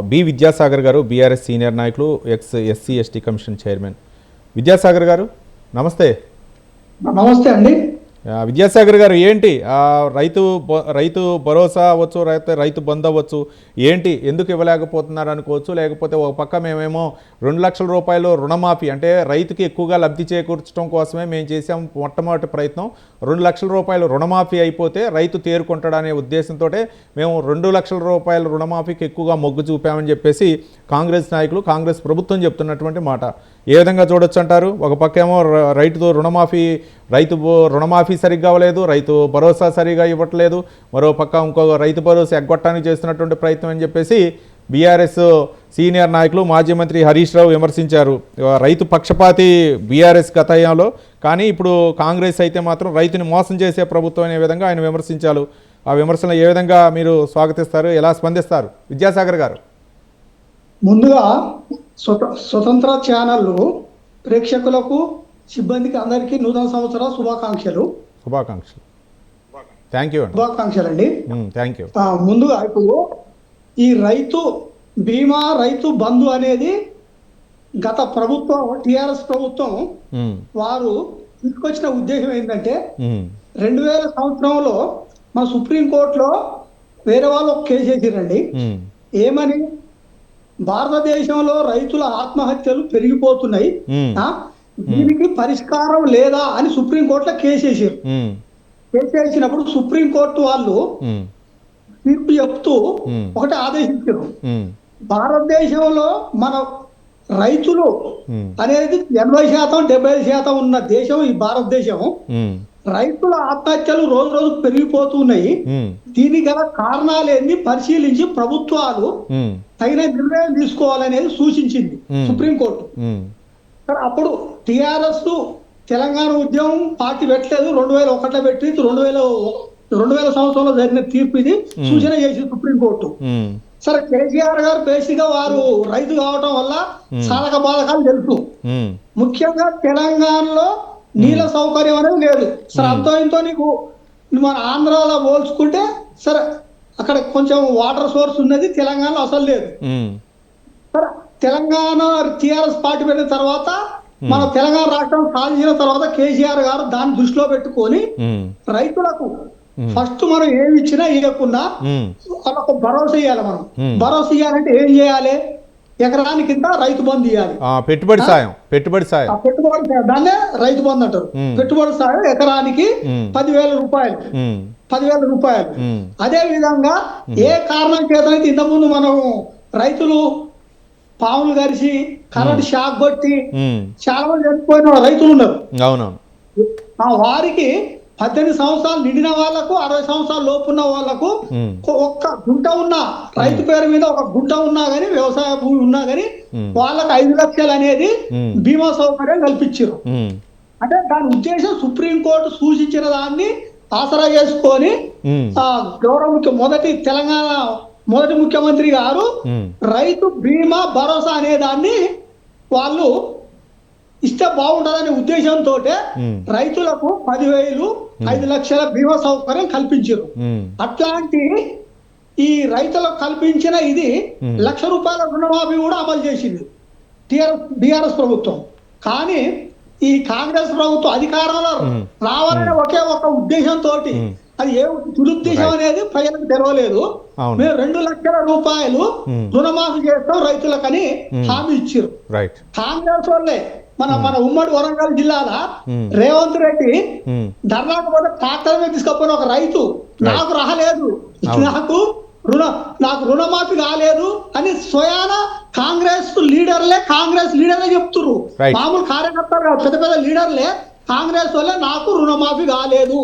B Vidyasagar గారు BRS senior నాయకులు ex SC ST commission chairman. Vidyasagar గారు నమస్తే. నమస్తే అండి. విద్యాసాగర్ గారు ఏంటి? రైతు రైతు భరోసా అవ్వచ్చు రైతు రైతు బంద్ అవ్వచ్చు ఏంటి? ఎందుకు ఇవ్వలేకపోతున్నారు అనుకోవచ్చు లేకపోతే ఒక పక్క మేమేమో రెండు లక్షల రూపాయలు రుణమాఫీ అంటే రైతుకి ఎక్కువగా లబ్ధి చేకూర్చడం కోసమే మేము చేసాం మొట్టమొదటి ప్రయత్నం. రెండు లక్షల రూపాయలు రుణమాఫీ అయిపోతే రైతు తేరుకుంటాడనే ఉద్దేశంతో మేము రెండు లక్షల రూపాయల రుణమాఫీకి ఎక్కువగా మొగ్గు చూపామని చెప్పేసి కాంగ్రెస్ నాయకులు కాంగ్రెస్ ప్రభుత్వం చెప్తున్నటువంటి మాట. ఏ విధంగా చూడొచ్చు అంటారు? ఒక పక్క ఏమో రుణమాఫీ రైతు రుణమాఫీ రైతు రుణమాఫీ సరిగ్గా అవ్వలేదు రైతు భరోసా సరిగా ఇవ్వట్లేదు మరో పక్క ఇంకో రైతు భరోసా ఎగ్గొట్టడానికి చేస్తున్నటువంటి ప్రయత్నం అని చెప్పేసి బీఆర్ఎస్ సీనియర్ నాయకులు మాజీ మంత్రి హరీష్ రావు విమర్శించారు. రైతు పక్షపాతి బీఆర్ఎస్ గతయంలో కానీ ఇప్పుడు కాంగ్రెస్ అయితే మాత్రం రైతుని మోసం చేసే ప్రభుత్వం అనే విధంగా ఆయన విమర్శించారు. ఆ విమర్శలు ఏ విధంగా మీరు స్వాగతిస్తారు ఎలా స్పందిస్తారు? విద్యాసాగర్ గారు. ముందుగా స్వతంత్ర ఛానళ్ళు ప్రేక్షకులకు సిబ్బందికి అందరికీ నూతన సంవత్సర శుభాకాంక్షలు. శుభాకాంక్షలు. థ్యాంక్ యూ అండి శుభాకాంక్షలు అండి థ్యాంక్ యూ ముందుగా ఇప్పుడు ఈ రైతు బీమా రైతు బంధు అనేది గత ప్రభుత్వం టిఆర్ఎస్ ప్రభుత్వం వారు తీసుకొచ్చిన ఉద్దేశం ఏంటంటే రెండు వేల సంవత్సరంలో మన సుప్రీంకోర్టులో వేరే వాళ్ళు ఒక కేసు వేసిరండి ఏమని? భారతదేశంలో రైతుల ఆత్మహత్యలు పెరిగిపోతున్నాయి? దీనికి పరిష్కారం లేదా అని సుప్రీంకోర్టులో కేసు వేసారు. కేసు వేసినప్పుడు సుప్రీంకోర్టు వాళ్ళు తీర్పు చెప్తూ. ఒకటి ఆదేశించారు. భారతదేశంలో మన రైతులు అనేది ఎనభై శాతం డెబ్బై శాతం ఉన్న దేశం ఈ భారతదేశం. రైతుల ఆత్మహత్యలు రోజు రోజు పెరిగిపోతున్నాయి. దీనికి గల కారణాలు ఏంది పరిశీలించి ప్రభుత్వాలు తగిన నిర్ణయం తీసుకోవాలనేది సూచించింది. సుప్రీంకోర్టు. సరే అప్పుడు టిఆర్ఎస్ తెలంగాణ ఉద్యమం పార్టీ పెట్టలేదు. రెండు వేల ఒకటిలో పెట్టి రెండు వేల రెండు వేల సంవత్సరంలో జరిగిన తీర్పు ఇది. సూచన చేసింది సుప్రీంకోర్టు. సరే కేసీఆర్ గారు బేసిక్గా వారు రైతు కావటం వల్ల సాధక బాధకాలు తెలుసు. ముఖ్యంగా తెలంగాణలో నీళ్ళ సౌకర్యం అనేది లేదు. సరే అంతో ఇంతో నీకు మన ఆంధ్రాలో పోల్చుకుంటే సరే అక్కడ కొంచెం వాటర్ సోర్స్ ఉన్నది. తెలంగాణలో అసలు లేదు. సరే తెలంగాణ టిఆర్ఎస్ పార్టీ పెట్టిన తర్వాత మన తెలంగాణ రాష్ట్రం సాధించిన తర్వాత కేసీఆర్ గారు దాన్ని దృష్టిలో పెట్టుకొని రైతులకు ఫస్ట్ మనం ఏమి ఇచ్చినా ఇవ్వకుండా వాళ్ళకు భరోసా ఇవ్వాలి మనం. భరోసా ఇవ్వాలంటే ఏం చేయాలి? ఎకరానికి కింద రైతు బంధు ఇవ్వాలి పెట్టుబడి సాయం పెట్టుబడి సాయం. పెట్టుబడి సాయం, దాన్నే రైతు బంధు అంటారు. పెట్టుబడి సాయం ఎకరానికి. పదివేల రూపాయలు. పదివేల రూపాయలు. అదే విధంగా ఏ కారణం చేతనైతే ఇంతకుముందు మనం రైతులు పాములు గరిచి కరెంట్ షాక్ కొట్టి చాలా మంది చనిపోయిన రైతులు ఉన్నారు. అవునవును. ఆ వారికి పద్దెనిమిది సంవత్సరాలు నిండిన వాళ్ళకు అరవై సంవత్సరాల లోపు ఉన్న వాళ్ళకు ఉమ్, ఒ- ఒక్క గుంట ఉన్నా రైతు పేరు మీద ఒక గుంట ఉన్నా గానీ వ్యవసాయ భూమి ఉన్నా గానీ వాళ్ళకి ఐదు లక్షలు అనేది బీమా సౌకర్యం కల్పించారు అంటే దాని ఉద్దేశం సుప్రీంకోర్టు సూచించిన దాన్ని ఆసరా చేసుకొని గౌరవ మొదటి తెలంగాణ మొదటి ముఖ్యమంత్రి గారు రైతు బీమా భరోసా అనే దాన్ని వాళ్ళు ఇస్తే బాగుంటుందనే ఉద్దేశంతో రైతులకు పదివేలు ఐదు లక్షల బీమా సౌకర్యం కల్పించారు. అట్లాంటి ఈ రైతులకు కల్పించిన ఇది. లక్ష రూపాయల రుణమాఫీ కూడా అమలు చేసింది టిఆర్ఎస్ బీఆర్ఎస్ ప్రభుత్వం. కానీ ఈ కాంగ్రెస్ ప్రభుత్వం అధికారంలో. రావాలనే ఒకే ఒక ఉద్దేశంతో. అది ఏ దురుద్దేశం. అనేది ప్రజలకు తెలవలేదు మేము రెండు లక్షల రూపాయలు Hmm. రుణమాఫీ చేస్తాం రైతులకని Hmm. హామీ ఇచ్చారు కాంగ్రెస్ వాళ్ళే మన మన ఉమ్మడి వరంగల్ జిల్లాల Hmm. రేవంత్ రెడ్డి ధర్నాకు పోతే ట్రాక్టర్ మీద తీసుకపోయిన ఒక రైతు నాకు రాలేదు. నాకు రుణ నాకు రుణమాఫీ కాలేదు అని స్వయాన కాంగ్రెస్ లీడర్లే కాంగ్రెస్ లీడర్లే చెప్తున్నారు. మామూలు కార్యకర్తలు కాదు, పెద్ద పెద్ద లీడర్లే కాంగ్రెస్ వల్లే నాకు రుణమాఫీ కాలేదు